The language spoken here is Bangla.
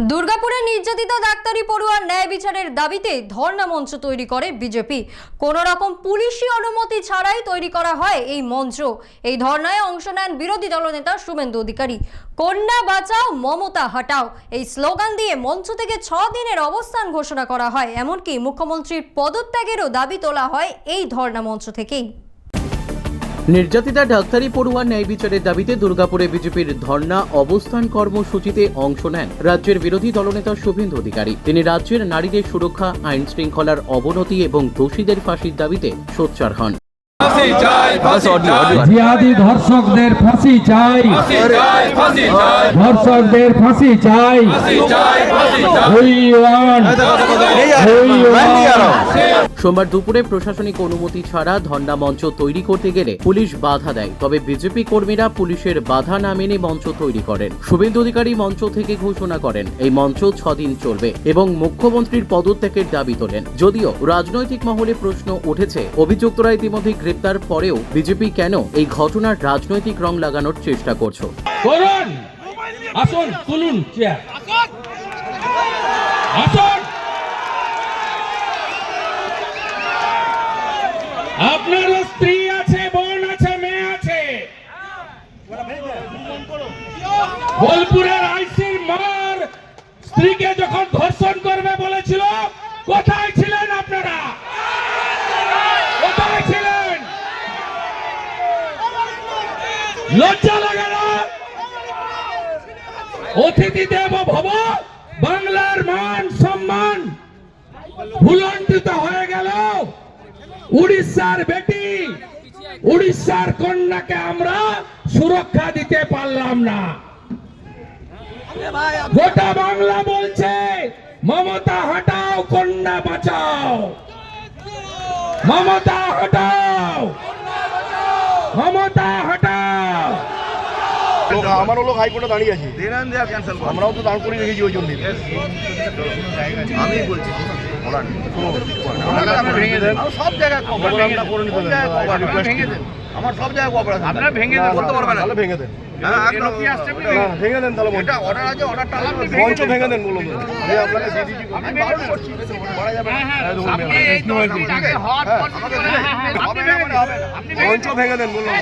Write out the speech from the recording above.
দুর্গাপুরে নির্যাতিত ডাক্তারি পড়ুয়ার ন্যায় বিচারের দাবিতে ধর্ণা মঞ্চ তৈরি করে বিজেপি। কোন রকম পুলিশি অনুমতি ছাড়াই তৈরি করা হয় এই মঞ্চ। এই ধর্ণায় অংশ নেন বিরোধী দলনেতা শুভেন্দু অধিকারী। কন্যা বাঁচাও, মমতা হটাও। এই স্লোগান দিয়ে মঞ্চ থেকে ছ দিনের অবস্থান ঘোষণা করা হয়। এমনকি মুখ্যমন্ত্রীর পদত্যাগেরও দাবি তোলা হয় এই ধর্ণা মঞ্চ থেকেই। নির্যাতিতা ডাক্তারি পড়ুয়া ন্যায় বিচারের দাবিতে দুর্গাপুরে বিজেপির ধর্ণা অবস্থান কর্মসূচিতে অংশ নেন রাজ্যের বিরোধী দলনেতা শুভেন্দু অধিকারী। তিনি রাজ্যের নারীদের সুরক্ষা আইন শৃঙ্খলার অবনতি এবং দোষীদের ফাঁসির দাবিতে সোচ্চার হন। জিহাদি ধর্ষকদের ফাঁসি চাই। ধর্ষকদের ফাঁসি চাই. সোমবার দুপুরে প্রশাসনিক অনুমতি ছাড়া ধর্ণা মঞ্চ তৈরি করতে গেলে পুলিশ বাধা দেয়। তবে বিজেপি কর্মীরা পুলিশের বাধা না মেনে মঞ্চ তৈরি করেন। শুভেন্দু অধিকারী মঞ্চ থেকে ঘোষণা করেন এই মঞ্চ ছদিন চলবে এবং মুখ্যমন্ত্রীর পদত্যাগের দাবি তোলেন। যদিও রাজনৈতিক মহলে প্রশ্ন উঠেছে অভিযুক্তরা ইতিমধ্যে গ্রেপ্তার পরেও বিজেপি কেন এই ঘটনার রাজনৈতিক রং লাগানোর চেষ্টা করছ? আপনার স্ত্রী আছে, বোন আছে, মেয়ে আছে। বোলপুরের আইসির মার স্ত্রীকে যখন ধর্ষণ করবে বলেছিল, কোথায় ছিলেন আপনারা কোথায় ছিলেন লজ্জা লাগে না? অতিথি দেব ভব, বাংলার মান সম্মান ভুলণ্ঠিত হয়ে গেল। উড়িষ্যার বেটি, উড়িষ্যার কন্যাকে আমরা সুরক্ষা দিতে পারলাম না। গোটা বাংলা বলছে, মমতা হটাও, কন্যা বাঁচাও। মমতা হটাও মমতা হটাও। লোক আমারও লোক হাইকোর্টে দাঁড়িয়ে আছে আমরাও তো দাঁড় করে রেখেছি ওই জন্য আমি বলছি ভেঙে সব জায়গায় করে নিতে আমার সব জায়গায় অপরাধ আপনারা ভেঙে দেন বলতে পারবেন তাহলে ভেঙে দেন। না, ভেঙে দেন তাহলে এটা অর্ডার আছে অর্ডারটা মঞ্চ ভেঙে দেন বলুন। আমি আপনাকে আমি করছি। যাবে না। হ্যাঁ, হ্যাঁ, না মঞ্চ ভেঙে দেন বলুন।